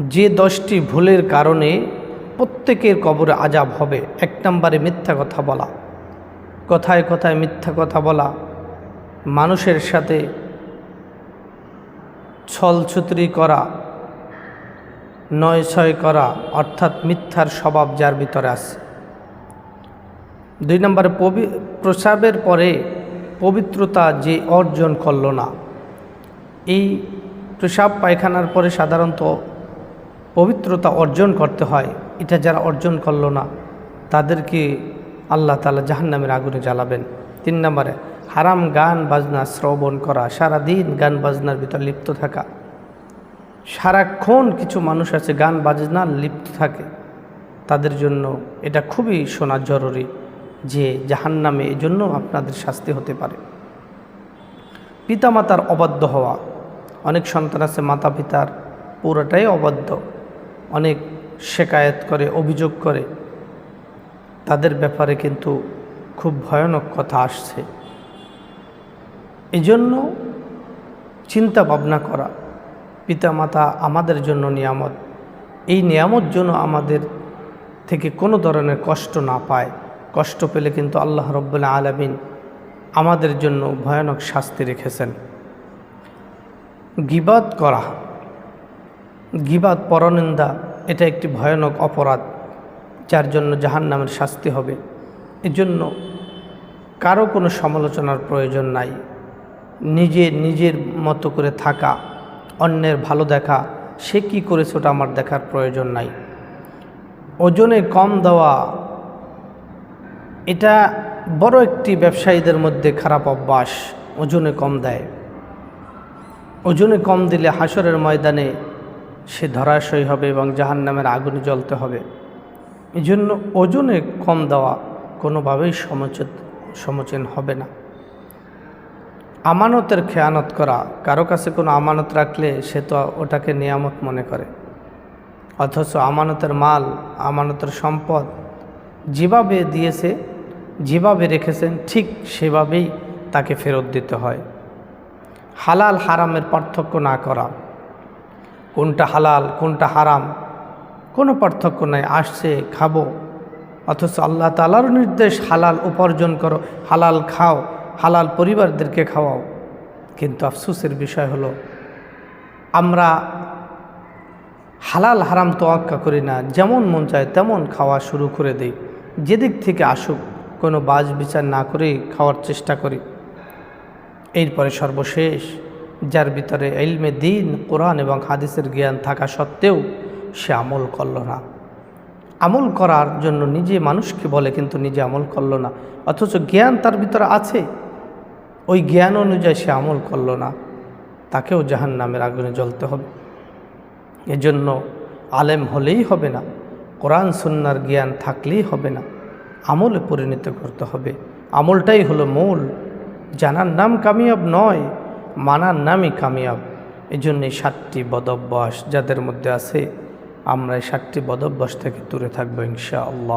যে দশটি ভুলের কারণে প্রত্যেকের কবরে আজাব হবে, এক নম্বরে মিথ্যা কথা বলা। কথায় কথায় মিথ্যা কথা বলা। মানুষের সাথে ছলছুতরি করা নয় ছয় করা, অর্থাৎ মিথ্যার স্বভাব যার ভিতরে আছে। দুই নম্বরে প্রসাবের পরে পবিত্রতা যে অর্জন করল না। এই প্রসাব পায়খানার পরে সাধারণত পবিত্রতা অর্জন করতে হয়, এটা যারা অর্জন করল না, তাদেরকে আল্লাহ তালা জাহান্নামের আগুনে জ্বালাবেন। তিন নম্বরে, হারাম গান বাজনা শ্রবণ করা, সারাদিন গান বাজনার ভিতর লিপ্ত থাকা। সারাক্ষণ কিছু মানুষ আছে গান বাজনা লিপ্ত থাকে, তাদের জন্য এটা খুবই শোনা জরুরি যে জাহান্নামে এই জন্য আপনাদের শাস্তি হতে পারে। পিতামাতার অবাধ্য হওয়া, অনেক সন্তান আছে মাতা পিতার পুরোটাই অবাধ্য। অনেক শেকায়েত করে, অভিযোগ করে, তাদের ব্যাপারে কিন্তু খুব ভয়ানক কথা আসছে। এজন্য চিন্তা ভাবনা করা, পিতামাতা আমাদের জন্য নিয়ামত। এই নিয়ামত জন্য আমাদের থেকে কোনো ধরনের কষ্ট না পায়। কষ্ট পেলে কিন্তু আল্লাহ রব্বুল্লা আলমিন আমাদের জন্য ভয়ানক শাস্তি রেখেছেন। গিবাদ করা গিবাদ, পরনিন্দা, এটা একটি ভয়ানক অপরাধ, যার জন্য জাহান নামের শাস্তি হবে। এজন্য কারও কোনো সমালোচনার প্রয়োজন নাই। নিজে নিজের মতো করে থাকা, অন্যের ভালো দেখা, সে কি করেছে ওটা আমার দেখার প্রয়োজন নাই। ওজনে কম দেওয়া, এটা বড় একটি ব্যবসায়ীদের মধ্যে খারাপ অভ্যাস, ওজনে কম দেয়। ওজনে কম দিলে হাসরের ময়দানে সে ধরাশয়ী হবে এবং জাহান নামের আগুনে জ্বলতে হবে। এই জন্য ওজনে কম দেওয়া কোনোভাবেই সমচেত, সমচীন হবে না। আমানতের খেয়ানত করা, কারও কাছে কোনো আমানত রাখলে সে তো ওটাকে নিয়ামত মনে করে। অথচ আমানতের মাল, আমানতের সম্পদ যেভাবে দিয়েছে, যেভাবে রেখেছেন, ঠিক সেভাবেই তাকে ফেরত দিতে হয়। হালাল হারামের পার্থক্য না করা কোনটা হালাল, কোনটা হারাম, কোনো পার্থক্য নাই, আসছে, খাব। অথচ আল্লাহ তালারও নির্দেশ, হালাল উপার্জন করো, হালাল খাও, হালাল পরিবারদেরকে খাওয়াও। কিন্তু আফসোসের বিষয় হলো, আমরা হালাল হারাম তোয়াক্কা করি না, যেমন মন চায় তেমন খাওয়া শুরু করে দেই। যেদিক থেকে আসুক, কোনো বাজ বিচার না করেই খাওয়ার চেষ্টা করি। এরপরে সর্বশেষ যার ভিতরে এলমে দিন, কোরআন এবং হাদিসের জ্ঞান থাকা সত্ত্বেও সে আমল করল না। আমল করার জন্য নিজে মানুষকে বলে, কিন্তু নিজে আমল করল না। অথচ জ্ঞান তার ভিতরে আছে। ওই জ্ঞান অনুযায়ী সে আমল করল না। তাকেও জাহান নামের আগুনে জ্বলতে হবে। এজন্য আলেম হলেই হবে না। কোরআন, সুন্নার জ্ঞান থাকলেই হবে না। আমলে পরিণত করতে হবে। আমলটাই হলো মূল। জানার নাম কামিয়াব নয়। মানার নামই কামিয়াব। এই জন্য সাতটি বদভ্যাস যাদের মধ্যে আছে, আমরা এই সাতটি বদভ্যাস থেকে দূরে থাকব ইনশা আল্লাহ